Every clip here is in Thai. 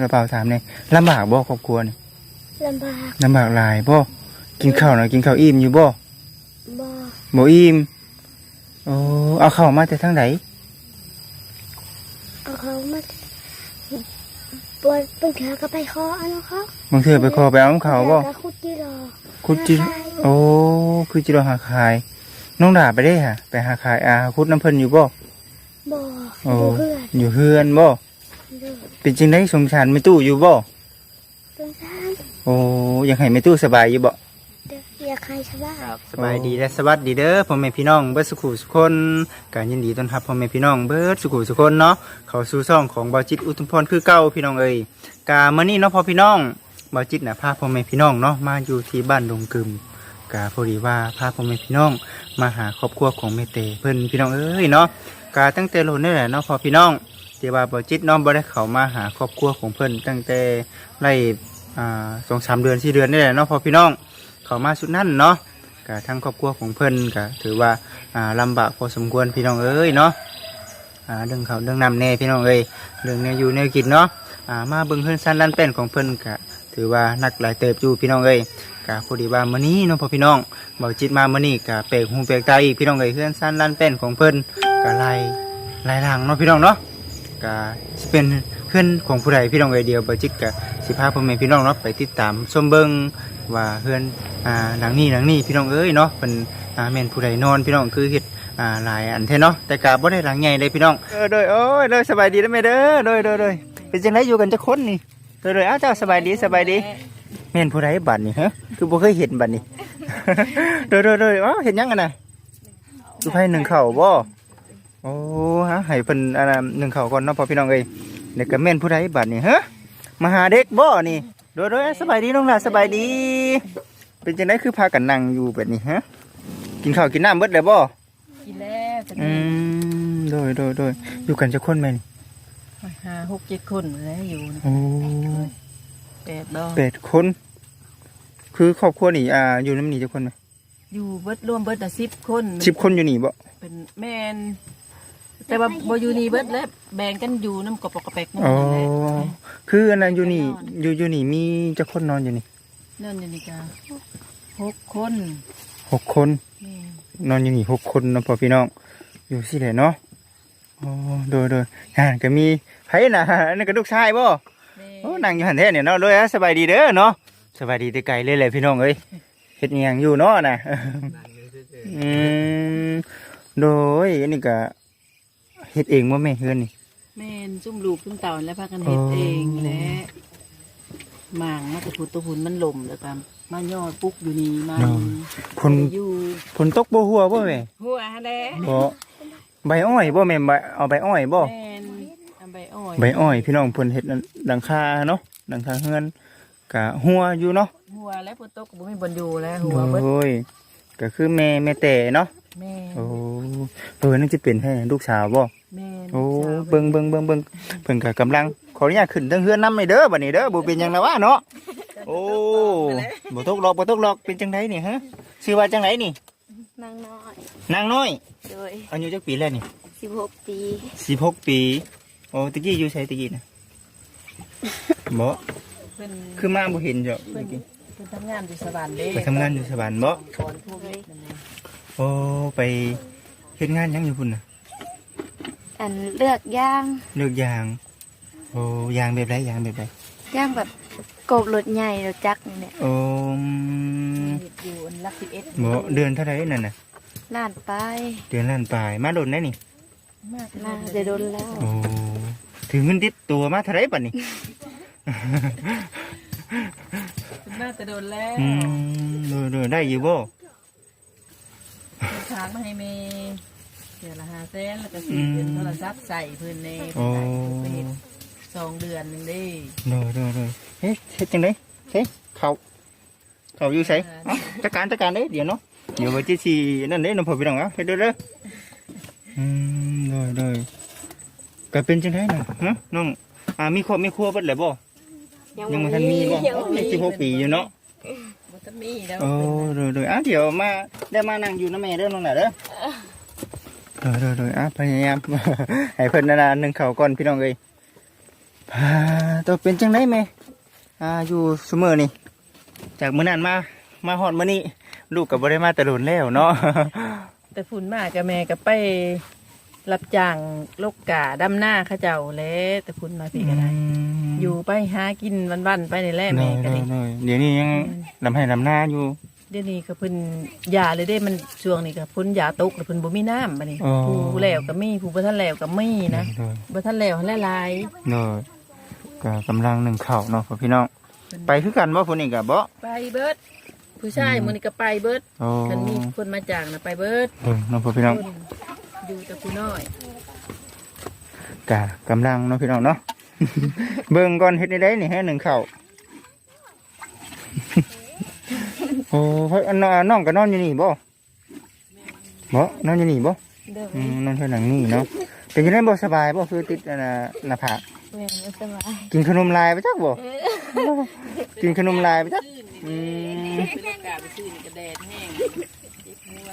กระเป๋าถามเนี่ยลำบากบ่ครอบครัวนี่ลำบากลำบากหลายบ่กินข้าวน่ะกินข้าวอิ่มอยู่บ่บ่บ่อิ่มโอ้เอาข้าวมาแต่ทางไหนเอาเขามาปวดปวดขาก็ไปคอเอันนั้นเขาบางเทื่อไปขอไปเอาของเขาบ่แล้วก็คุดจีรอคุดจิโอ้คือจิโรหาขาย น้องดาไปได้ฮะไปหาขายอาคุดน้ำเพิ่นอยู่บ่บ่โอ้อยู่เพื่อนอยู่เฮือนบ่ เด้อเป็นจังได๋สงสารแม่ตู้อยู่บ่สงสารโอ้อยากให้แม่ตู้สบายอยู่บ่เด้ออยากให้สบายครับสบายดีและสวัสดีเด้อพ่อแม่พี่น้องเบิดสุขุสุขคนการยินดีต้อนรับพ่อแม่พี่น้องเบิดสุขุสุขคนเนาะเข้าสู่ช่องของบ่าวจิตอุทุมพรคือเก่าพี่น้องเอ้ยกามื้อนี้เนาะพ่อพี่น้องบ่าวจิตน่ะพาพ่อแม่พี่น้องเนาะมาอยู่ที่บ้านดงกึมกาพอดีว่าพาพ่อแม่พี่น้องมาหาครอบครัวของแม่เตเพิ่นพี่น้องเอ้ยเนาะกาตั้งแต่โลนนี่แหละเนาะพ่อพี่น้อง ที่ว่าบ่จิตน้องบ่ได้เข้ามาหาครอบครัวของเพิ่นตั้งแต่ไล่อ่าสองสามเดือนสี่เดือนนี่แหละเนาะพ่อพี่น้องเข้ามาสุดนั่นเนาะกับทั้งครอบครัวของเพิ่นก็ถือว่าอ่าลำบากพอสมควรพี่น้องเอ้ยเนาะอ่าเรื่องเขาเรื่องนำแน่พี่น้องเอ้ยเรื่องแนวอยู่แนวกินเนาะอ่ามาเบิ่งเฮือนสั้นลันเป็นของเพิ่นก็ถือว่านักหลายเติบอยู่พี่น้องเอ้ยก็พอดีว่ามื้อนี้เนาะพ่อพี่น้องเบาจิตมามื้อนี้ก็เปลกหูเปลกตาอีกพี่น้องเอ้ยเฮือนสั้นลันเป็นของเพิ่นก็ไล่ไล่ทางเนาะพี่น้องเนาะ ก็สิเป็นเพื่อนของผู้ใดพี่น้องเอยเดียวบาจิตก็สิพาพ่อแม่พี่น้องเนาะไปติดตามชมเบิ่งว่าเพื่อนอ่าหลังนี้หลังนี้พี่น้องเอ้ยเนาะเป็นอ่าแม่นผู้ใดนอนพี่น้องคือเฮ็ดอ่าหลายอันแท้เนาะแต่กาบ่ได้หลังใหญ่เลยพี่น้องเออโดยโอ้ยโดยสบายดีแล้วแม่เด้อโดยโดยโดยเป็นจังไดอยู่กันจักคนนี่โดยโดยอ้าวเจ้าสบายดีสบายดีแม่นผู้ใดบัดนี่ฮะคือบ่เคยเห็นบัดนี่ โดยโดยโดยอ้าวเห็นยังกันน่ะดูไผหนึ่งเข่าบ่ โอ้ฮะให้เพิ่นอันน่ะหนึ่งเข่าวก่อนเนาะพอพี่น้องเอ้ยเด็กก็แม่นผู้ใดบัดนี่ฮะมาหาเด็กบ่นี่โดยโดยสบายดีน้องหลาสบายดี เป็นจังไดคือพากันนั่งอยู่แบบนี้ฮะกินข้าวกินน้ำเบิดแล้วบ่กินแล้วจะอืมโดยโดยโดยอยู่กันจะคนแม่นหาหกเจ็ดคนแล้วอยู่นะโอ้แปดดอกแปดคน คือครอบครัวนี่อ่าอยู่น้ำนี่จะคนไหมอยู่เบิดรวมเบิดแต่สิบคนสิบคนอยู่นี่บ่เป็นแมน แต่ว่าบ่อยู่นี่เบิดแล้วแบ่งกันอยู่น้ำกระปอกกระแปกน้ำอ๋อนั่นแหละคืออันนั้นอยู่นี่อยู่อยู่นี่มีจะคนนอนอยู่นี่นั่นอยู่นี่จ้าหกคนหกคน แม่นนอนอยู่นี่หกคนเนาะพ่อพี่น้อง อยู่สิแหละเนาะอ๋อโดยโดยอ่าก็มีไผน่ะอันนั้นก็ลูกชายบ่แม่โอ้นั่งอยู่หันแท้เนี่ยเนาะเลยอะสบายดีเด้อเนาะสบายดีแต่ไกลเลยแหละพี่น้องเอ้ยเฮ็ดอิหยังอยู่เนาะน่ะ อืมโดยอันนี้ก็ เฮ็ดเองบ่แม่เฮือนนี่ แม่นจุ่มลูกจุ่มเต่าแล้วพากันเฮ็ดอ๋อเองแหละหมางมาแตะพุดตะพุนมันลมแล้วก็มายอดปุ๊กอยู่นี่มาฝนอยู่ฝนตกบ่หัวบ่แม่หัวแหละบ่ใบอ้อยบ่แม่นใบเอาใบอ้อยบ่ แม่นเอาใบอ้อยใบอ้อยพี่น้องเพิ่นเฮ็ดหลังคาเนาะหลังคาเฮือนก็หัวอยู่เนาะหัวแล้วฝนตกก็บ่มีบนอยู่แล้วหัวเบิดโอ้ยก็คือแม่แม่แต่เนาะแม่โอ้เออนั่นจะเป็นให้ลูกสาวบ่แม่โอ้ เบิ่งเบิ่งเบิ่งเบิ่งเพิ่นก็กำลังขออนุญาตขึ้นเทั้งเฮือนนำให้เด้อบัดนี้เด้อบ่เป็นหยังนะวะเนาะโอ้บ่ตกหรอกบ่ตกหรอกเป็นจังไดนี่ฮะชื่อว่าจังไดนี่นางน้อยนางน้อยโดยอายุจักปีแล้วนี่สิบหกปี16ปีโอ้ตะกี้อยู่ไสตะกี้น่ะบ่เพิ่นคือมาบ่เห็นจ้ะตะกี้เพิ่นทำงานอยู่สวรรค์เด้ไปทำงานอยู่สวรรค์บ่ก่อนโควิดนั่นเองโอ้ไปเฮ็ดงานหยังอยู่พุ่นน่ะ อันเลือกย่างเลือกยาง โอ้ยางแบบไรยางแบบไรย่างแบบกบรถใหญ่รถจักรนี่เนี่ยโอ้มเฮ็ดอยู่อันลัก11บ่เดือนเท่าไหร่นั่นน่ะ ล้านไปเดือนล้านปลายมาโดนได้นี่ มากน่าจะโดนแล้ว โอ้ถึงเงินติดตัวมาเท่าไหร่บัดนี้น่าจะโดนแล้วอืมโดยโดยได้อยู่บ่ทางมาให้แม่ เดือนละ5แสนแล้วก็ซื้อเงินโทรศัพท์ใส่เพิ่นแน่โอ้ไปเฮ็ดสองเดือนหนึงเด้โดยโดยโดยเฮ้ยเฮ็ดจังไดเฮ้ยเขาเขาอยู่ไสเอ้าจัดการจัดการเด้เดี๋ยวเนาะเดี๋ยวไว้ที่สินั่นเด้น้องพ่อพี่น้องเอ้าเฮ็ดเด้อเด้ออืมโดยโดยก็เป็นจังไดน่ะฮะน้องอ่ามีครอบมีครัวเบิดแล้วบ่ยังบ่ทันมีบ่ยังสิบหกปีอยู่เนาะ บ่ทันมีแล้วโอ้โดยโดยอะเดี๋ยวมาได้มานั่งอยู่น้ำแม่เด้อน้องหน่ะเด้อ โดยโดยโดยอะพยายาม ให้เพิ่นนั่นน่ะนึ่งข้าวก่อนพี่น้องเอ้ยพอ่าตัวเป็นจังไดแม่อ่าอยู่ซุมื้อนี่จากมื้อนั้นมามาฮอดมื้อนี้ลูกก็บ่ได้มาแต่โดนแล้วเนาะแต่ฝุ่นมากกับแม่ก็ไปรับจ้างลกกาดำหน้าเข้าเจ้าแหล้วแต่ฝุ่นมาพี่ก็ได้อยู่ไปหากินวันๆไปในแหละเนแม่ยก็เนได้ยเนยเดี๋ยวนี้ยังลำให้ลำหน้าอยู่ เดี๋ยวนี้ก็เพิ่นยาเลยเด้มันช่วงนี้ก็เพิ่นยาตกแล้วเพิ่นบ่มีน้ำบัดนี้อ๋อ ผู้แล้วก็มีผู้บ่ทันแล้วก็มีนะเนยบ่ทันแล้วหั้นหลายเนยก็กำลังหนึ่งเข่าวเนาะพ่อพี่น้อง ไปคือกันบ่พุ่นนี่กับบ่ๆไปเบิด ผู้ชายมื้อนี้ก็ไปเบิดโอ้คันมีคนมาจ้างน่ะไปเบิดเออน้องพ่อพี่น้อง คนอยู่แต่ผู้น้อย กะกำลังเนาะพี่น้องเนาะ เบิ่งก่อนเฮ็ดได้นี่ให้หนึ่งเข่าว โอ้เฮ้ยอันน้องน้องก็นอนอยู่นี่บ่บ่นอนอยู่นี่บ่เด้ออืมนอนเท่าหนังนี่เนาะเป็นยังไงบ่สบายบ่คือติดอันน่ะหน้าผากแม่ไม่สบายกินขนมลายไปจักบ่กินขนมลายไปจักอืมไปลกกาไปซื้อนี่ก็แดดแห้งเจ็บหัว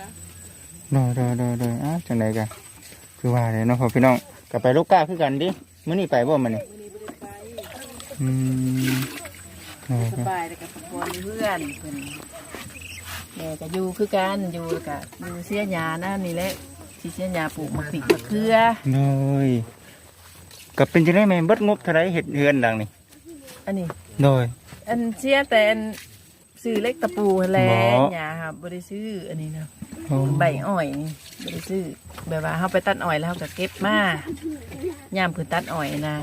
โดยโดยโดยโดยอ้าวจังไดกันคือว่าเลยเนาะพ่อพี่น้องก็ไปลูกกาคือกันดิมื้อนี้ไปบ่มื้อนี้มื้อนี้บ่ได้ไปอืมโดยสโดยบายแล้วก็พักผ่อนอยู่เพื่อนเพิ่น แม่ก็อยู่คือกันอยู่แล้วก็อยู่เสียหญ้านะนี่แหละสิเสียหญ้าปลูกมะพริกมะเขือโดยก็เป็นจังไดแม่นเบิดงบเท่าไรเฮ็ดเฮือนดังนี่อันนี้โดยอันเสียแต่อัน ซื้อเล็กตะปูแหล้บ่หญ้าครับบ่ได้ซื้ออันนี้นะโอ้ใบอ้อยนี่บ่ได้ซื้อแบบว่าเฮาไปตัดอ้อยแล้วเฮาก็เก็บมายามเพิ่นตัดอ้อยนะ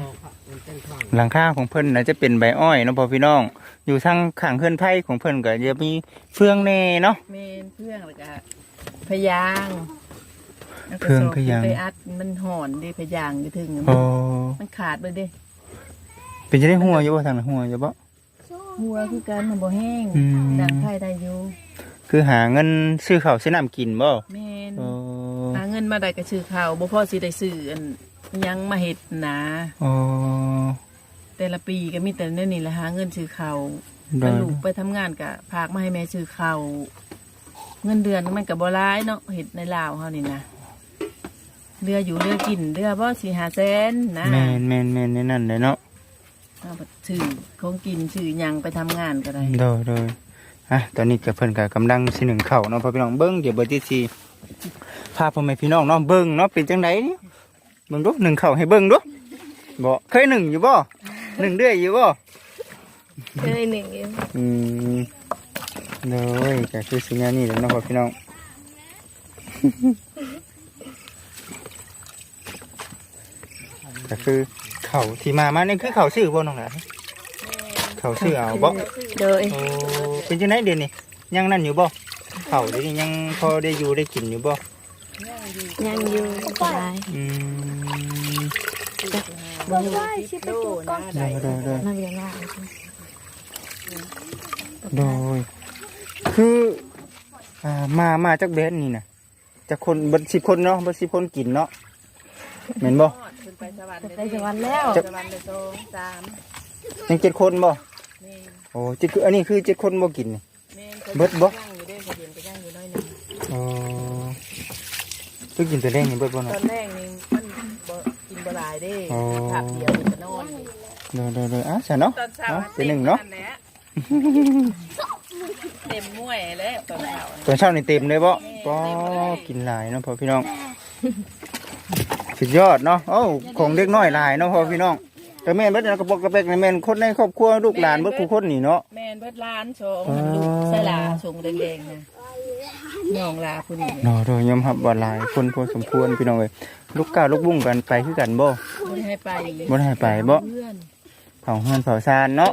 หลังคาของเพิ่นน่ะจะเป็นใบอ้อยเนาะพ่อพี่น้อง อยู่ทางข้างเฮือนไผ่ของเพิ่นก็จะมีเฟืองแน่เนาะ เมนเพื่องแล้วก็พะยางแล้วก็เพื่องโซ่พะยาง ไปอัดมันห่อนดิพะยางอยู่ถึง โอ้มันขาดไปเด้เป็นจังไดหัวอยู่บ่ทางนั้นหัวอยู่บ่ หัวคือกันมันบ่แห้งอืม ดังไผ่ได้อยู่คือหาเงินซื้อข้าวซื้อน้ำกินบ่แม่นโอ้หาเงินมาได้ก็ซื้อข้าวบ่พอสิได้ซื้ออันหยังมาเฮ็ดนะ โอ้แต่ละปีก็มีแต่นั่นนี่แหละหาเงินซื้อข้าวโดแล้วยลูกไปทำงานก็พากมาให้แม่ซื้อข้าวเงินเดือนมันก็บ่หลายเนาะเฮ็ดในลาวเฮานี่นะเรืออยู่เรือกินเรือบ่สิหาแสนนะ แม่นแม่นแม่นในนั่นเลยเนาะ เอาไปซื้อของกินซื้อหยังไปทำงานก็ได้โดยโดยอะตอนนี้กับเพิ่นกับกำลังสิหนึ่งเข่าวเนาะพ่อพี่น้องเบิ้งเดี๋ยวเบอร์ที่สี่พาพ่อแม่พี่น้องเนาะเบิ้งเนาะเป็นจังไดนี่เบิ้งดูหนึ่งเข่าวให้เบิ้งดูบ่เคยหนึ่งอยู่บ่หนึ่งเดือยอยู่บ่เคยหนึ่งอยู่อืมโดยก็คือสิ่งนี้แหละเนาะพ่อพี่น้องก็คือ เข่าที่มามานี่คือเข่าชื่อบ่น้องหลานเข่าชื่อเอาบ่โดยโอ้เป็นจังไดเดี๋ยวนี้ยังนั่นอยู่บ่เขาเดี๋ยวนี้ยังพอได้อยู่ได้กินอยู่บ่ยังอยู่สบายอืมบ่ได้ชิไปจุกก่อนโดยโดยโดยมาเรียนว่าโดยคืออ่ามามาจากเบสนี่นะจากคนเบดสิบคนเนาะเบดสิบคนกินเนาะเห็นบ่ขึ้น ไปสวรรค์ไปสวรรค์แล้ว สวรรค์เลยโตสามยังเจ็ดคนบ่แม่นโอ้เจ็ดคืออันนี้คือเจ็ดคนบ่กินนี่แม่นเบิดบ่ ย่างอยู่เด้เขาเย็นก็ย่างอยู่น้อยหนึงโอ้คือกินแต่แรกนี่เบิดบ่ตเนาะ อนแรกนี่มันบ่กินบ่หลายเด้อ๋อผักเดียวนี่ก็นอนโดยโดยโดยอะใช่เนาะตอนเช้าเนาะเป็นหนึ่งเนาะเต็มมวยแล้วตอนเช้า ตอนเช้านี่เต็มเลยบ่เต็ก็มเลยกินหลายเนาะพ่อพี่น้อง สุดยอดเนาะโอ้าของเด็กน้อยหลายเนาะพ่อพี่น้องแต่แม่นเบิดนะกระปอกกระเปกนี่แม่นคนในครอบครัวลูกหลานเบิดคู่คนนี่เนาะแม่นเบิดล้านชงอ๋อลูกใส่ลาชงแดงๆนะน้องลาผู้นี้เนาะโดยยอมรับว่าหลายคนพอสมควรพี่น้องเอ้ยลูกก้าวลูกบุ้งกันไปคือกันบ่บ่ได้ให้ไปบ่ได้ให้ไปบ่เพื่อนเผาเฮือนเผาซานเนาะ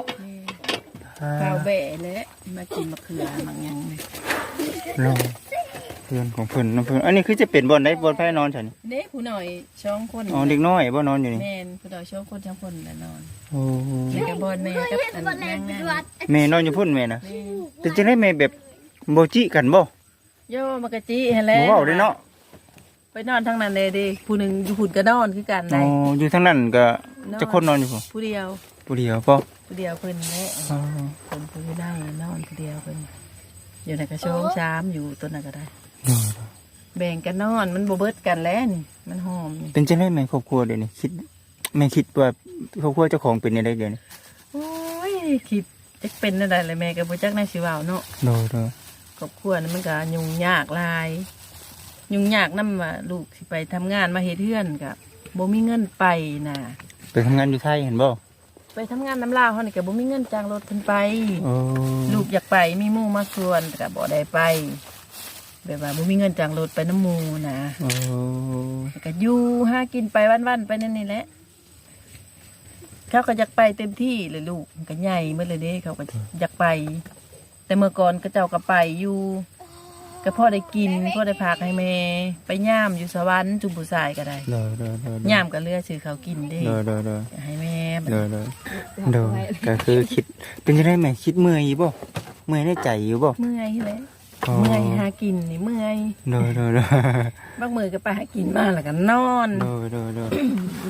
แม่ข้าวแบะและมากินมะเขือมังยังนี่รอเพื่อนของเพิ่นเนาะเพิ่นอันนี้คือจะเป็นบ่อนได้บ่อนไผนอนฉันนี่เด็กผู้หน่อยช่องคนอ๋อเด็กน้อยบ่นอนอยู่นี่แม่นผู้หน่อยช่องคนช่องคนแน่นอนโอ้แล้วก็บอนแม่กับอันนั่งนั่งแม่นอนอยู่พุ่นแม่น่ะแม่แต่จังได๋แม่แบบบ่จิกันบ่โย่มากะจิเห็นแล้บ่วเว้าเด้เนาะไปนอนทั้งนั้นเลยดิผู้หนึ่งอยู่หุ่นก็นอนคือกันอ๋ได้ออยู่ทางนั้นก็จะคนนอนอยู่พุ่นผู้เดียวผู้เดียวป่ะผู้เดียวเพิ่นแหละอ๋อคนผู้ได้นอนผู้เดียวเพิ่นอยู่ในกระโชงชามอยู่ตัวนั้นก็ได้ แบ่งกันนอน มันบ่เบิดกันแล้วนี่มันหอมนี่เป็นจังได๋แม่ครอบครัวเดี๋ยวนี้คิดแม่คิดว่าครอบครัวเจ้าของเป็นยังไงเดี๋ยวนี้โอ้ยคิดจะเป็นอะไรเลยแม่กับบุจักในสิเวาเนาะโดยโดยครอบครัวนั้นมันก็ยุ่งยากหลาย ยุ่งยากนํว่าลูกสิไปทำงานมาเฮ็ดเฮือนกับบ่มีเงินไปน่ะ ไปทำงานอยู่ไทยเห็นบ่ไปทำงานน้ำลาวเฮานี่ก็บ่มีเงินจ้างรถเพิ่นไป โอ้ลูกอยากไปมีหมู่มาชวนแต่ก็บ่ได้ไป แบบว่าบ่มีเงินจ้างรถไปน้ำหมู่นะโอ้แล้วก็อยู่หากินไปวันๆไปนั่นนี่แหละเขาก็อยากไปเต็มที่เลยลูกมันก็ใหญ่เมื่อเลยเด้เขาก็อยากไป แต่เมื่อก่อนก็เจ้าก็ไปอยู่ก็พ่อได้กินพ่อได้พากให้แม่ไปย่ามอยู่สวรรค์จุมผู้ชายก็ได้โดยโดยโดยย่ามก็เลือซื้อเขาวกินเด้โดยโดยโดยให้แม่บัดโดยโดยโดยก็คือคิดเป็นยังไงแม่คิดเมื่อยอยู่บ่เมื่อยในใจอยู่บ่เมื่อยแหละอ๋อ เมื่อยหากินนี่เมื่อยโดยโดยโดยบางมือก็ไปหากินมาแล้วก็นอนโดยโดยโดย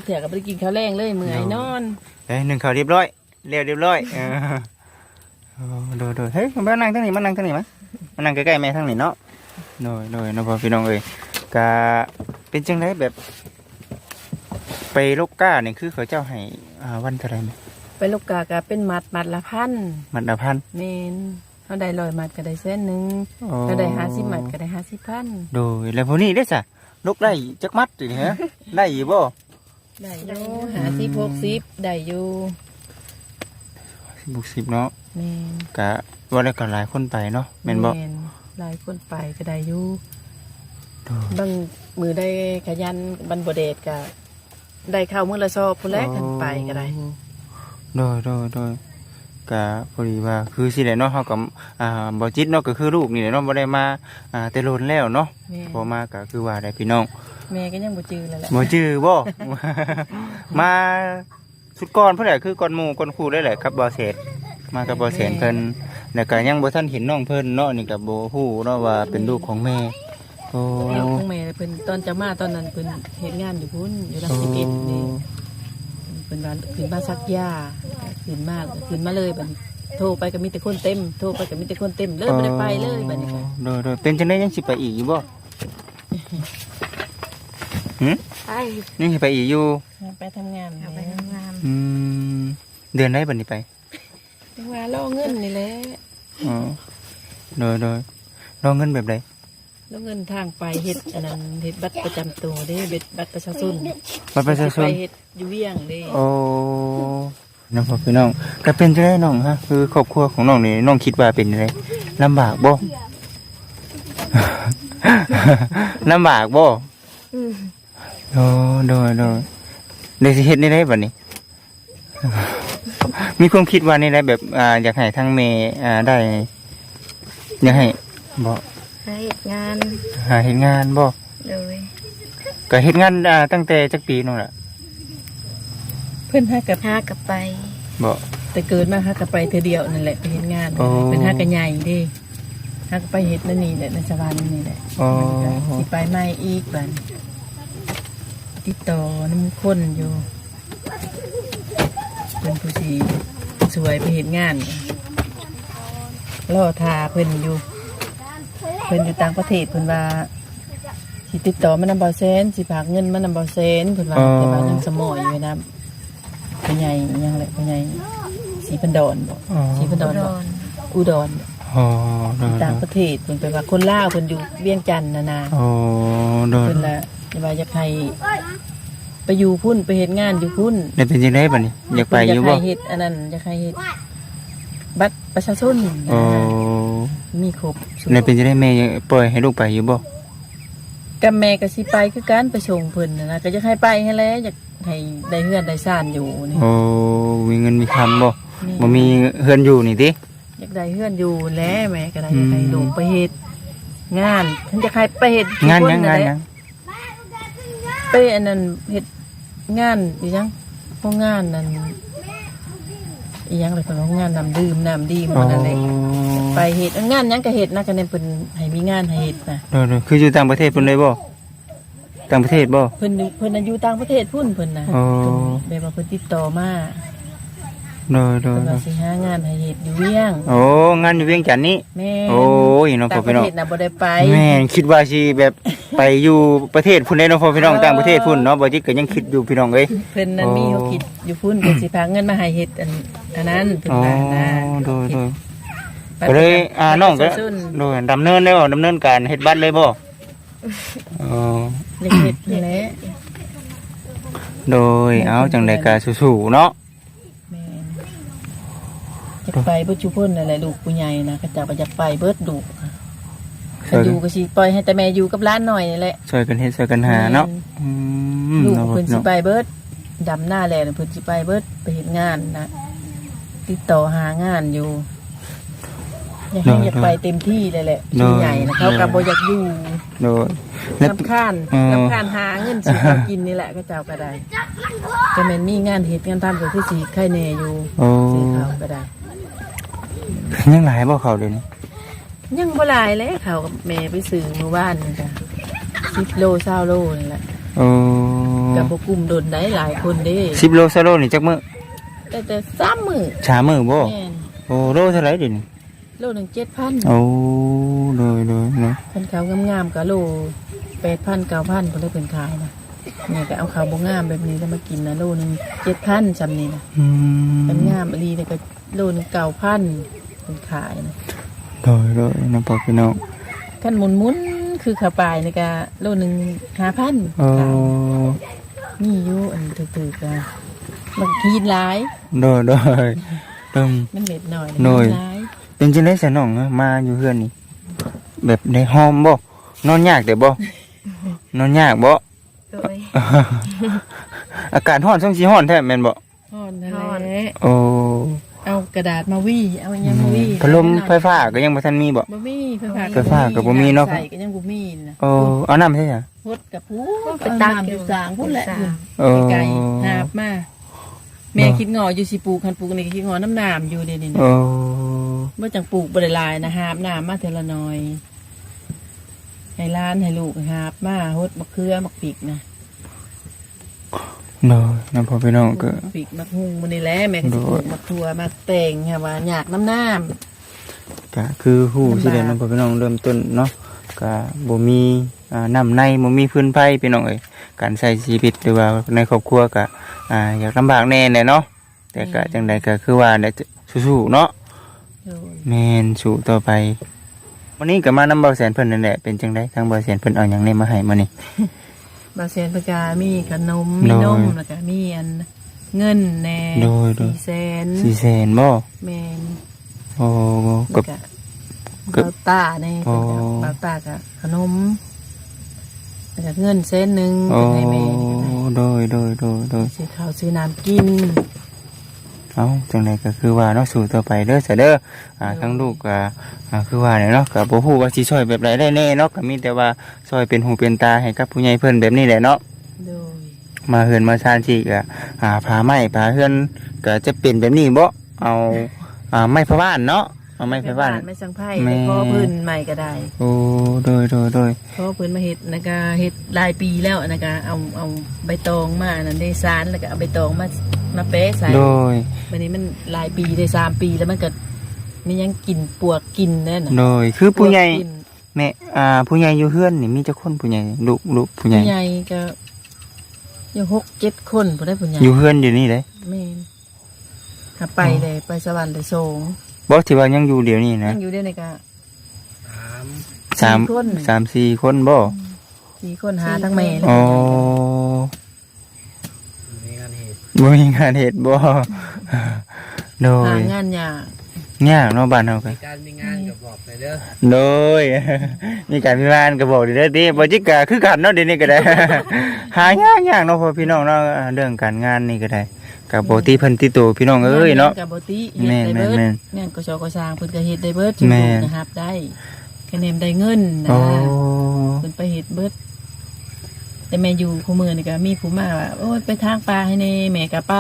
เถื่อก็ไปกินข้าวแรงเลยเมื่อยนอนเอ้ยหนึ่งข่าวเรียบร้อยเรียบเรียบร้อยเออโอ้โดยโดยเฮ้ยมานั่งทางนี้มานั่งทางนี้มั้ยมานั่งใกล้ๆแม่ทางนี้เนาะโดยโดยเนาะพ่อพี่น้องเอ้ยก็เป็นจังไดแบบ ไปโลกก้าเนี่ยคือเขาเจ้าให้อ่าวันเท่าไหรไหมไปลูกกาก็เป็นมัดมัดละพันมันละพันเมน เขาได้ลอยมัดก็ได้เส้นหนึ่งโอ้ก็ได้ห้าสิบมัดก็ได้ห้าสิบพันโดยแล้วพวกนี้ได้สะนกได้จักมัดอยู่นี่ฮะ ได้อยู่บ่ได้อยู่ห้าสิบหกสิบได้อยู่บุกสิบเนาะเมนกะว่าแล้วก็หลายคนไปเนาะแม่นบ่หลายคนไปก็ได้อยู่โดยบางมือได้ขยันบันบเดชก็ได้เข้าวมือละซอบผู้แรกกันไปก็ได้โดยโดยโดย กะพอดีว่าคือสิแหละเนาะเฮากับอ่าบ่จิตเนาะก็คือลูกนี่แหละเนาะบ่ได้มาอ่าแต่โลนแล้วเนาะแม่พอมาก็คือว่าได้พี่น้องแม่ก็ยังบ่จือแล้วแหละบ่จื้อบ่ มาสุดก่อนเพิ่นแหละคือก่อนหมู่ก่อนครูได้แหละครับบ่เสร็จมากับบ่เสร็จเพิ่นแล้วก็ยังบ่ทันเห็นน้องเพิ่นเนาะนี่ก็บ่ฮู้เนาะว่าเป็นลูกของแม่โอ้ลูกของแม่เพิ่นตอนจะมาตอนนั้นเพิ่นเฮ็ดงานอยู่พุ่นอยู่รังโอ้สิบเอ็ดนี่เพิ่นว่าขึ้นมาซักยาขึ้นมาขึ้นมาเลยบัดนี้โทรไปก็มีแต่คนเต็มโทรไปก็มีแต่คนเต็มเลยบ่ได้ไปเลยบัดนี้ค่ะโดยโดยเป็นจังได๋ยังสิไปอีกอยู่บ่หึไปยังสิไปอีกอยู่ไปทำงานเอาไปทำงานอืมเดือนไหนบัดนี้ไปจังว่ารอเงินนี่แหละอ๋อโดยโดยรอเงินแบบใด รอเงินทางไปเฮ็ดอันนั้นเฮ็ดบัตรประจำตัวเด้เบ็ดบัตรประชาชนบัตรประชาชไปนเฮ็ดอยู่เวียงเด้โอ้น้องพ่อพี่น้องก็เป็นจังไดน้องฮะ คือครอบครัวของน้องนี่น้องคิดว่าเป็นจังไดลำบากบ่ ลำบากบ่อืม โอ้โดยโดยได้สิเฮ็ดได้ได้บัดนี้ มีความคิดว่าในได้แบบ อ่า อยากให้ทางเมอ่าได้ อยากให้บ่ หาเหตุงานหาเฮ็ดงานบ่เลยก็เฮ็ดงานอ่าตั้งแต่จักปีนู่นล่ะเพิ่นหากับหากลับไปบ่ แต่เกิดมาหากับไปเธอเดียวนั่นแหละไปเฮ็ดงานโอ้เพิ่นหากับใหญ่เด้หากับไปเฮ็ดนั่นนี่แหละในสวรรค์นี่แหละอ๋อสิไปใหม่อีกบัดติดต่อน้ำคนอยู่เป็นผู้สีสวยไปเห็นงานรอทาเพิ่นอยู่ เพิ่นอยู่ต่างประเทศเพิ่นว่าสิติดต่อมานำเบาเซนสิฝากเงินมานำเบาเซนเพิ่นว่าแต่ว่ายังสมอยอยู่นะพ่อใหญ่ยังแหละพ่อใหญ่สีพันดอนบอกอ๋อสีพันดอนบอกอุดรอ๋อโดยโดต่างยประเทศเพิ่นไปว่าคนลาวเพิ่นอยู่เวียงจันทน์นะนะโอ้โดยเพิ่นละว่าอยากให้ไปอยู่พุ่นไปเฮ็ดงานอยู่พุ่นได้เป็นจังไดบัดนี้อยากไปอยู่บ่เพิ่นอยากให้เฮ็ดอันนั้นอยากให้เฮ็ดบัตรประชาชนนะโอ้ มีครบสุดได้เป็นจังไดแม่ยังปล่อยให้ลูกไปอยู่บ่กับแม่ก็สิไปคือกันไปส่งเพิ่นนะนะก็อยากให้ไปให้แหล้วอยากให้ได้เฮือนได้ซ่านอยู่นี่โอ้มีเงินมีคำบ่นี่บ่มีเฮือนอยู่นี่ติอยากได้เฮือนอยู่แหล้วแม่ก็ได้อือมยากให้ลูกไปเฮ็ดงานเพิ่นอยากให้ไปเฮ็ดงานทุกคยังงานแหละยังไปอันนั้นเฮ็ดงานอีหยังโรงงานนั้นอีหยังเลยเพิ่นว่าโรงงานน้ำดื่มน้ำดีหมอ๋อดนั่นแหละ ไปเฮ็ดงานหยังก็เฮ็ดนะก็เนี่ยเพิ่นให้มีงานให้เฮ็ดนะเดี๋ยวๆคืออยู่ต่างประเทศเพิ่นเลยบ่ต่างประเทศบ่ เพิ่นอยู่เพิ่นน่ะอยู่ต่างประเทศพุ่นเพิ่นน่ะอ๋อ เพิ่นแบบว่าเพิ่นติดต่อมาเดี๋ยวเดี๋ยวเพิ่นเดี๋ว่ายวสิหางานให้เฮ็ดอยู่เวียงโอ้งานอยู่เวียงจันทน์นี่ แม่โอ้ยน้องพ่ต่าองปพี่ระน้องเทศน่ะบ่ได้ไป แม่นคิดว่าสิแบบไปอยู่ประเทศพุ่นได้เนาะพ่อพี่น้องต่างประเทศพุ่นเนาะบ่จิตก็ยังคิดอยู่พี่น้องเอ้ย เพิ่นนั้นมีโอ้เขาคิดอยู่พุ่นเพิ่นสิพาเงินมาให้เฮ็ดอันอันนั้นเพิ่นอ๋อว่านะโดยโดย ก็เลยอ่าน้องก็โดยดำเนินได้บ่ดำเนินการเฮ็ดบัตรเลยบ่อ๋อเล็กเฮ็ดนั่นแหละโดยเอาจังไดก็สู้ๆเนาะแม่นอยากไปเบิดจุพุ่นนั่นแหละลูกผู้ใหญ่นะก็จะไปอยากไปเบิดลูกค่ะช่วยอยู่ก็สิปล่อยให้แต่แม่อยู่กับร้านหน่อยนี่แหละช่วยกันเฮ็ดช่วยกันหาเนาะอืมลูกเนาะพ่อเพิ่นพี่สิน้องไปเบิดดำหน้าแลน่ะเพิ่นสิไปเบิดไปเฮ็ดงานนะติดต่อหางานอยู่ อยากให้อยากไปเต็มที่เลยแหละผู้ใหญ่นะเขาก็บ่อยากอยู่โดยแล้ว ลำคาญอ๋อ ลำคาญหาเงินสิเขากินนี่แหละก็เจ้าก็ได้จะแม่นมีงานเฮ็ดงานทำก็คือสิไข่แน่อยู่โอ้สิเขาก็ได้ ยังหลายบ่เขาเดี๋ยวนี้ยังบ่หลายเลยเขากับแม่ไปซื้อเมื่อวานนี่จ้ะ10โล20โลนี่แหละโอ้ก็บ่กลุ่มโดนได้หลายคนเด้10โลซะโลนี่จักมื้อแต่แต่3มื้อชามื้อบ่แม่นโอ้โลเท่าไหร่เดี๋ยวนี้ โลหนึง7,000โอ้โดยโดยเนาะเพิ่นขาวงามๆก็โล8,000 9,000เพิ่นได้เพิ่นขายนะแม่ก็เอาขาวบ่งามแบบนี้แล้วมากินนะโลหนึง7,000ซำนี้นะอืมมันงามอหลีเนี่ยก็โลหนึง9,000เพิ่นขายนะโดยโดยนะพ่อพี่น้องคันหมุนๆคือข้าวปลายนี่ก็โลหนึง5,000โอ้ขายมีอยู่อันถือๆก็มันกินหลายโดยโดยเริ่มมันเม็ดน้อยหน่อยมัหลาย เป็นจังได๋ซะน้องเอ้อมาอยู่เฮือนนี่แบบได้หอมบ่นอนยากแต่บ่นอนยากบ่ โดยอากาศร้อนช่วงสิร้อนแท้แม่นบ่ฮ้อนนั่นแหละโอ้เอากระดาษมาวี่เอาอันยังมาวี่พัดลมไฟฟ้าก็ยังบ่ทันมีบ่ บ่มีไฟฟ้าไฟฟ้าก็บ่มีเนาะ ใส่ก็ยังบ่มีนะโอ้เอาน้ำใช่จ้ะพดกับผู้ไปตามอยู่สางพุ่นแหละพุ่นโอ้ ไกลๆหาบมาแม่คิดงออยู่สิปลูกคันปลูกนี่ก็คิดงอน้ำน้ำอยู่เดี๋ยวนี้นะ โอ้ เมื่อจังปลูกบริลายนะหาบน้ำมาเทอละหน้อย ให้ร้านให้ลูกหาบมาฮดมะเขือมะปีกนะโดยน้ำพ่อพี่น้องก็มะปีกมะฮุงมันนี่แหละแม่ก็สิปลูกมะทัวมะแตงค่ะว่าอยากน้ำน้ก็คือฮู้ลำบากสิได้น้ำพ่อพี่น้องเริ่มต้นเนาะก็บ่มีอ่าน้ำในบ่มีพื้นไผพี่น้องเอ้ยการใช้ชีวิตหรือว่าในครอบครัวก็อ่าอยากลำบากแน่แน่เนาะแต่ก็จังใดก็คือว่าได้สู้ๆเนาะำ โดยแม่นสู้ต่อไปวันนี้ก็มานำเบาแสนเพิ่นนั่นแหละเป็นจังไดทางเบาแสนเพิ่นเอาหยังนี่มาให้มื้อนี้ บาเซนปากามีขนมโดมียนมแล้วก็มีอันเงินแหน่โดยโดยสี่แสน4แสนบ่แมนโอ้แล้กัวบก็กับเบาตาในโอ้เบาตากับขนมแล้วก็เงินเส้นหนึ่งโอ้เป็นให้แม่นี่ก็ได้โดยโดยโดยโดยซื้อข้าวซื้อน้ำกิน เอาจังไดก็คือว่าเนาะสู่ต่อไปเด้อเสยเด้ออ่าทั้งลูกก็อ่าคือว่าเนี่ยเนาะก็บ่ฮู้ว่าสิช่วยแบบใดได้แน่เนาะก็มีแต่ว่าช่วยเป็นหูเป็นตาให้กับผู้ใหญ่เพิ่นแบบนี้แหละเนาะโดยมาเฮือนมาชานที่ก็อ่าผาไม้ผาเฮือนก็จะเป็นแบบนี้บ่เอาอ่าไม้พะบ้านเนาะ เอาไม้พะบ้านไม่สังไพ่แม่แล้วก็พื้นใหม่ก็ได้โอ้โดยโดยโดยเพราะพื้นมาเห็ดนะก็เห็ดหลายปีแล้วนะก็เอาเอาใบตองมานั่นได้ซานแล้วก็เอาใบตองมามาเป๊ะใส่โดยวันนี้มันหลายปีได้สามปีแล้วมันก็มันยังกินปวกกินนั่นน่ะโดยคือผู้ใหญ่ปวกกิน แม่อ่าผู้ใหญ่อยู่เฮือนนี่มีจักคนผู้ใหญ่ลูกลูกผู้ใหญ่ผู้ใหญ่ก็อยู่หกเจ็ดคนผู้ได้ผู้ใหญ่อยู่เฮือนอยู่นี่เด้แม่นถ้าไปเลยไปสวรรค์เลยโสง บ่ที่ว่ายังอยู่เดี๋ยวนี้นะยังอยู่ได้ในกะสามสี่คน สามสี่คนบ่สี่คนหาทั้งแม่และอ๋อผู้ใหญ่บ่มีงานเฮ็ดบ่โดหายงานยากยากเนาะบ้านเฮาก็การมีงานก็บอกไปเด้อโดย มีการมีงานก็บอกเด้อติบ่จิกก็คือกันเนาะเดี๋ยวนี้ก็ได้ หายากยากเนาะพ่อพี่น้องเนาะเรื่องการงานนี่ก็ได้ ก็บ่ติเพิ่นติโตพี่น้องเอ้ยเนาะกับบติแม่เฮ็ดนได้เบิดแม่นงานกชกสร้างเพิ่นก็เฮ็ดได้เบิดจุแม่ลูกนนะครับได้คะแนนได้เงินนะโอ้เพิ่นไปเฮ็ดเบิดแต่แม่อยู่คู่มือนี่ก็มีผู้มาว่าโอ้ยไปทางปลาให้แน่แม่ก็ไป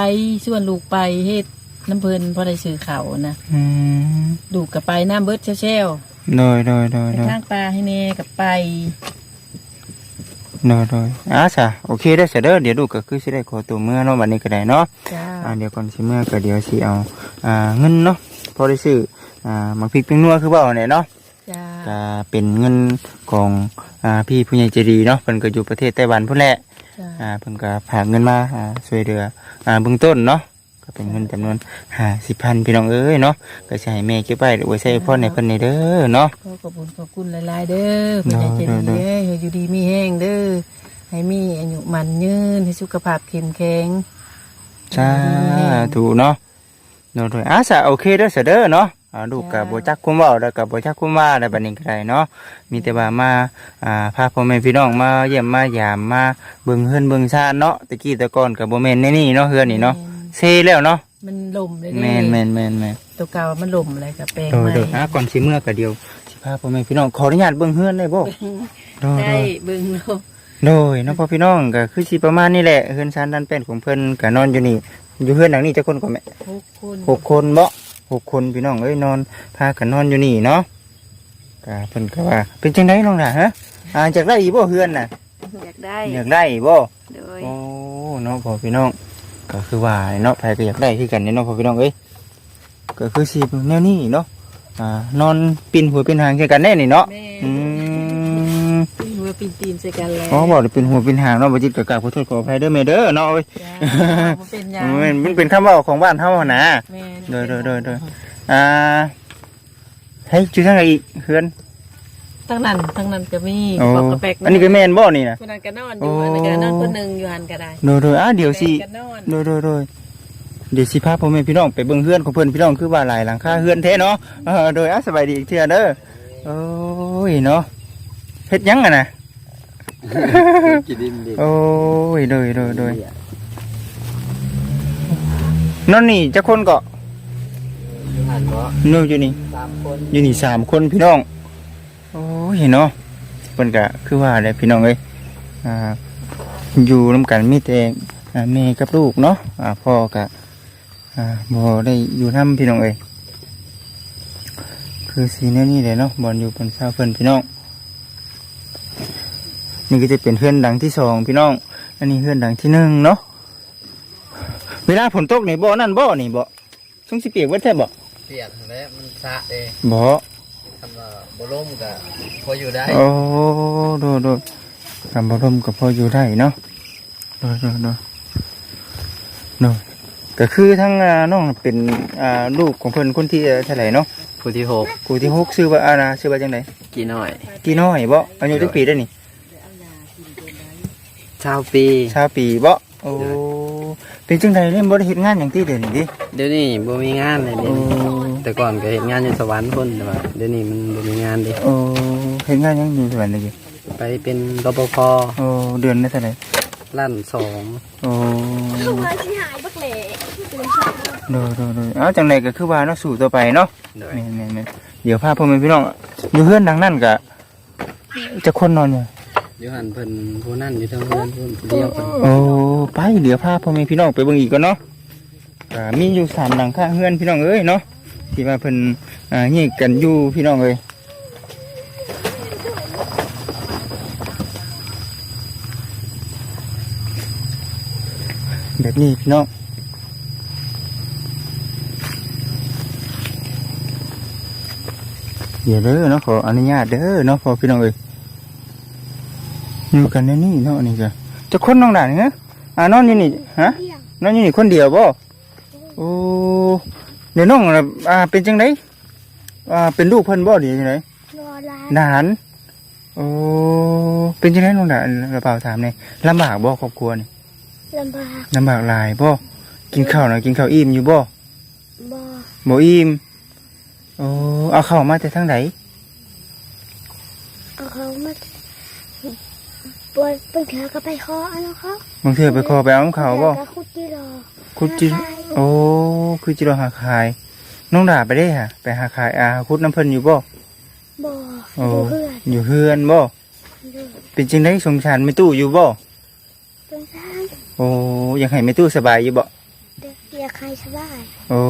ชวนลูกไปเฮ็ดน้ำเพิ่นพอได้ซื้อข้าวนะอืมลูกก็ไปน้ำเบิดเชลโดยโดยโดยไปโดยทางปลาให้แน่ก็ไป โดยโดยอ่าจ้ะโอเคได้อเสยเด้อเดี๋ยวลูกก็คือสิได้ขอตัวเมื่อเนาะบัดนี้ก็ได้เนาะจ้าอ่าเดี๋ยวก่อนสิเมื่อก็เดี๋ยวสิเอาอ่าเงินเนาะพอได้ซื้ออ่ามักพริกเป็นนัวคือเปล่าเนี่ยเนาะจ้าก็เป็นเงินของอ่าพี่ผู้ใหญ่ใจดีเนาะเพิ่นก็อยู่ประเทศไต้หวันพุ่นแหละจ้า อ่าเพิ่นก็ฝากเงินมาอ่าช่วยเหลืออ่าเบื้องต้นเนาะ ก็เป็นเงินจำนวน50,000พี่น้องเอ้ยเนาะก็สิให้แม่เก็บไว้หรือว่าใช้พ่อในเพิ่นนี่เด้อเนาะขอขอบคุณขอบคุณหลายๆเด้อผู้ใหญ่ใจดีเด้อเด้อให้อยู่ดีมีแห้งเด้อให้มีอายุมันยืนให้สุขภาพเข้มแข็งสาธุเนาะโดยโดยอะสะโอเคเด้อเสยเด้อเนาะอ่าลูกกับบ่จักคุมเว้าแล้วกับบ่จักคุมว่าได้บัดนี้ก็ได้เนาะมีแต่ว่ามาอ่าพาพ่อแม่พี่น้องมาเยี่ยมมายามมาเบิ่งเฮือนเบิ่งชาติเนาะตะกี้แต่ก่อนก็บ่แม่นในนี่เนาะเฮือนนี่เนาะ เซแล้วเนาะมันลมเลยแม่นแม่นแม่นแม่นตัวเก่ามันลมอะไรกับแปลงโดยใหม่โดยอะก่อนสิเมื่อก็เดียวสิพาพ่อแม่พี่น้องขออนุญาตเบิ่งเฮือนได้บ่โดยโดได้ย เบิ่งเนาะโดยเน้องพ่อพี่น้องก็คือสิประมาณนี้แหละเฮือนชานด้านเป็นของเพิ่นก็นอนอยู่นี่ อยู่เฮือนหลังนี้จักคนก็แม่หกคนหกคนบ่หกคนพี่น้องเอ้ยนอนพากันนอนอยู่นี่เนาะก็เพิ่นก็ว่า เป็นจังไดน้องล่ะฮะอ่าจากได้อีบ่เฮือนน่ะอยากได้อยากได้บ่โดยโอ้เนาะพ่อพี่น้อง ก็คือว่าเนาะใครก็อยากได้คือกันเนาะพ่อพี่น้องเอ้ยก็คือสิแนวนี้เนาะอ่านอนปินหัวปินหางใส่กันแน่นี่เนาะแม่อืมหัวปีนตีนใส่กันแล้วอ๋อบอกเป็นหัวเป็นหางเนาะบ่จิตกะกราบขอโทษขออภัยเด้อแม่เด้อเนาะเอ้ยจ้าบ่เป็นหยังมันมันเป็นคำเว้าของบ้านเฮาหั่นนะแม่โดยโดยโดยโดยอ่าเฮ้ยอยู่ทางไหนอีกเฮือน ทั้งนั้นทั้งนั้นก็มีโอ้บอกกระแปกอันนี้ก็แม่นบ่นี่นะ คนนั้นก็นอนอยู่อันนั้นก็นอนคนหนึงอยู่หันก็ได้โดยโดยอะเดี๋ยวสิแปลงก็นอนโดยโดยโดยเดี๋ยวสิพาพ่อแม่พี่น้องไปเบิ่งเฮือนของเพิ่นพี่น้องคือว่าหลายหลังคาเฮือนแท้เนาะเออโดยอะสบายดีอีกเทื่อเด้อโอ้ยเนาะเฮ็ดหยังอะนะ กินดินดิโอ้ยโดยโดยโดยนอนนี่จักคนก็หันบ่นู่นอยู่นี่ สามคนอยู่นี่สามคนพี่น้องโอ้ ยเนาะเพิ่นก็คือว่าแหละพี่น้องเอ้ยอ่าอยู่นํกันมีแต่อ่าแม่กับลูกเนาะอ่าพ่อก็อ่าบ่ได้อยู่นํพี่น้องเอ้ยคือสีแนวนี้แหละเนาะบ่อนอยู่บนเสาเพิ่นพี่น้องนี่ก็จะเป็นเฮือนดังที่สองพี่น้อง อันนี้เฮือนดังที่หนึ่งเนาะเวลาฝนตกนี่บ่นั่นบ่นี่บ่ต้องสิเปียกไว้แท้บ่เปียกแล้วมันสะเด้บ่ ทำว่าบ่ล่มก็พออยู่ได้โอ้ดูดูทำบรมกับพออยู่ได้เนาะดูดูดูดูก็คือทั้งอ่าน้องเป็นอ่าลูกของเพิ่นคนที่เท่าไหร่เนาะผู้ที่หกกูที่หกชื่อว่าอาณาชื่อว่าจังไดกี่น้อยกี่น้อยบ่อายุจักปีได้นี่ชาวปีชาวปีบ่โอ้เป็นจังไดเล่นบ่ได้เฮ็ดงานอย่างที่เด่นดิเดี๋ยวนี้บ่มีงานเลยโอ้เดี๋ยวนี้ แต่ก่อนก็เฮ็ดงานอยู่สวรรค์พุ่นแต่ว่าเดี๋ยวนี้มันบ่มีงานเดิโอ้เฮ็ดงานหยังอยู่สวรรค์นี่ไปเป็นรปภโอ้เดือนได้เท่าไหร่ลั่นสองโอ้คือว่าสิหายบักเหล่ดูดูดูเอาจังไดก็คือว่าเนาะสู่ต่อไปเนาะโดยแม่นแม่นแม่นเดี๋ยวพาพ่อแม่พี่น้องอยู่เพื่อนดังนั่นกะจะคนนอนอยู่อยู่หันเพิ่นผู้นั่นอยู่ทางเพิ่นผู้เดียวเพิ่นโอ้ไปเดี๋ยวพาพ่อแม่พี่น้องไปเบิ่งอีกก่อนเนาะก็มีอยู่สามหลังข้างเฮือนพี่น้องเอ้ยเนาะ ที่ว่าเพิ่นอ่าแยกกันอยู่พี่น้องเอ้ยแบบนี้พี่น้องเดี๋ยวเด้อเนาะขออนุญาตเด้อเนาะพอพี่น้องเอ้ยอยู่กันในนี่เนาะนี่ก็จะคนน้องด่านเหรออ่านอนอยู่นี่ฮะเที่ยงนอนอยู่นี่คนเดียวบ่โอ้ เดี๋ยวน้องน่ะอ่าเป็นจังไดอ่าเป็นลูกเพิ่นบ่เดี๋ยวจังไดรอร้านหลานโอ้เป็นจังไดน้องด่านกระเป๋าถามนี่ลำบากบ่ครอบครัวนี่ลำบากลำบากหลายบ่กินข้าวน่ะกินข้าวอิ่มอยู่บ่บ่บ่อิ่มโอ้เอาข้าวมาแต่ทางใดเอาเขามา ปวดเป็นเถือก็ไปคอเอาเนาะเขาบางเทื่อไปขอไปเอาของเขาบ่แล้วก็คุดจิรอคุดจิโอ้คือจิโรหาขาย น้องด่าไปได้ฮะไปหาขายอาคุดน้ำเพิ่นอยู่บ่บ่โอ้อยู่เพื่อนอยู่เฮือนบ่อยู่เป็นจังไดสงสารไม่ตู้อยู่บ่เป็นทางโอ้อยากให้ไม่ตู้สบายอยู่บ่เด็กอยากใครสบายโอ้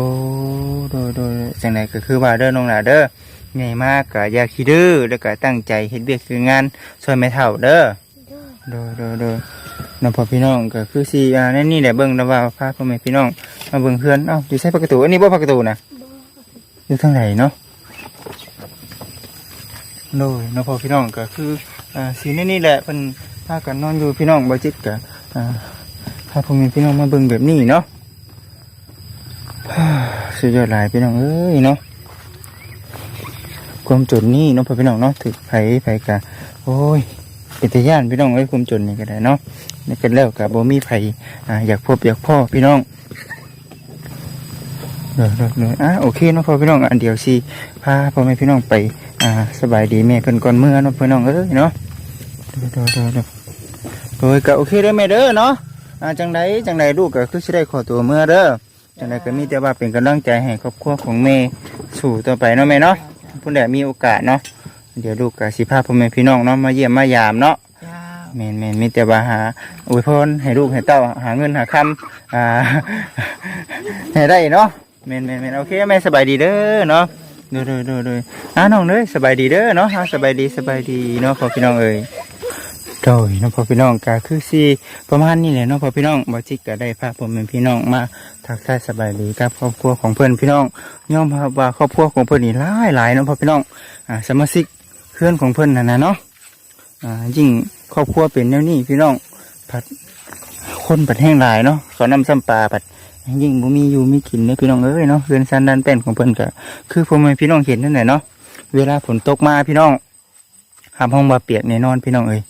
โดยโดยจังไดก็คือว่าเด้อน้องหลาเด้อใหญ่มากก็อย่าขี้ดื้อแล้วก็ตั้งใจเฮ็ดเวียกคืองานช่วยแม่เฒ่าเด้อด้วย โดยโดยโดยน้องพ่อพี่น้องก็คือสิอ่าในนี่แหละเบิ่งแล้วว่าพาพ่อแม่พี่น้องมาเบิ่งเพื่อนเอ้าอยู่ใส่ประตูอันนี้บ่ประตูนะอยู่ทางไหนเนาะโดยนาะพ่อพี่น้องก็คืออ่าสีนี่นี่แหละเพิ่นพากันนอนอยู่พี่น้องบ่จิตก็อ่าพาพ่อแม่พี่น้องมาเบิ่งแบบนี้เนาะสุดยอดหลายพี่น้องเอ้ยเนาะความจนนี่นพ่อพี่น้องเนาะถึกไผไผกะโอ้ย เป็นตาย่านพี่น้องเอ้ความจนนี่ก็ได้เนาะนี่ก็แล้วกับบ่มีไผอ่าอยากพบอยากพ่อพี่น้องเด้อเด้อเด้ออะโอเคเนาะพ่อพี่น้องอันเดียวสิพาพ่อแม่พี่น้องไปอ่าสบายดีแม่เพิ่นก่อนเมื่อเนาะพี่น้องเอ้ยเนาะเด้อเด้อเด้อเด้อโดยก็โอเคเด้อแม่เด้อเนาะอ่าจังไดจังไดลูกก็คือสิได้ขอตัวเมื่อเด้อจังใดก็มีแต่ว่าเป็นกำลังใจให้ครอบครัวของแม่สู่ต่อไปเนาะแม่เนาะพุ่นแดมีโอกาสเนาะ เดี๋ยวลูกกับสิพาพ่อแม่พี่น้องเนาะมาเยี่ยมมายามเนาะเจ้าแม่นแม่นมีแต่ว่าหาอวยพรให้ลูกให้เต้าหาเงินหาคำอ่า ให้ได้เนาะแม่นแม่นแม่นโอเคแม่สบายดีเด้อเนาะเด้อเด้อเด้อเด้ออ่าน้องเด้อสบายดีเด้อเนาะอ่าสบายดีสบายดีเนาะพ่อพี่น้องเอ้ย โดยเนาะพ่อพี่น้องก็คือสิประมาณนี้แหละเนาะพ่อพี่น้องบ่จิกก็ได้พาพ่อแม่พี่น้องมาทักทายสบายดีกับครอบครัวของเพื่อนพี่น้องยอมรับว่าครอบครัวของเพื่อนนี่หลายหลายๆเนาะพ่อพี่น้องอ่าสมาชิกเพื่อนของเพื่อนนั่นะเนาะอ่ายิ่งครอบครัวเป็นแนวนี้พี่น้องผัดคนผัดแห้งหลายเนาะเขานำซ้ำปลาผัดยิ่งบ่มีอยู่มีกินเนี่ยพี่น้องเอ้ยเนาะเรือนซันดันเป็นของเพื่อนก็คือพ่อแม่พี่น้องเห็นนั่นแหละเนาะเวลาฝนตกมาพี่น้องหามห้องบาเปียกแน่นอนพี่น้องเอ้ย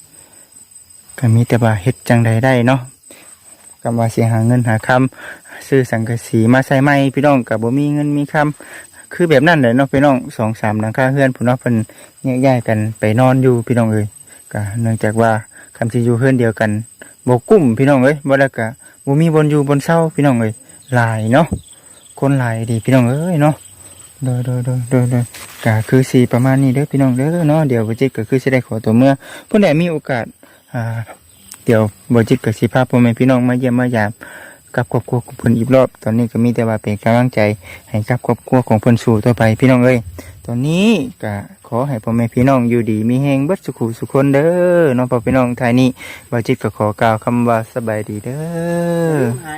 ก็มีแต่ว่าเฮ็ดจังใดได้เนาะกำว่าเสียหาเงินหาคำซื้อสังกะสีมาใส่ไม้พี่น้องกับบ่มีเงินมีคำ คือแบบนั้นเลยเนาะพี่น้องสองสามหลังคาเฮือนพี่น้องเพิ่นแยกย้ายกันไปนอนอยู่พี่น้องเอ้ยก็เนื่องจากว่าคำที่อยู่เฮือนเดียวกันบกุ้มพี่น้องเอ้ยบ่แล้ก็บ่มีบนอยู่บนเศร้าพี่น้องเอ้ยหลายเนาะคนหลายดีพี่น้องเอ้ยเนาะเด้อเด้อเด้อเด้อเด้อก็คือสีประมาณนี้เด้อพี่น้องเด้อเนาะเดี๋ยวบ่จิตก็คือสิได้ขอตัวเมื่อเพิ่นได้มีโอกาสอ่าเดี๋ยวบ่จิตก็สิพาพ่อแม่พี่น้องมาเยี่ยมมายาม กับครอบครัวของเพิ่นอีกรอบ ตอนนี้ก็มีแต่ว่าเป็นกำลังใจให้กับครอบครัวของเพิ่นสู่ต่อไปพี่น้องเอ้ยตอนนี้ก็ขอให้พ่อแม่พี่น้องอยู่ดีมีแฮงเบิดสุขุสุขคนเด้อน้องพ่อพี่น้องทายนี้บ่จิตก็ขอกล่าวคำว่าสบายดีเด้อ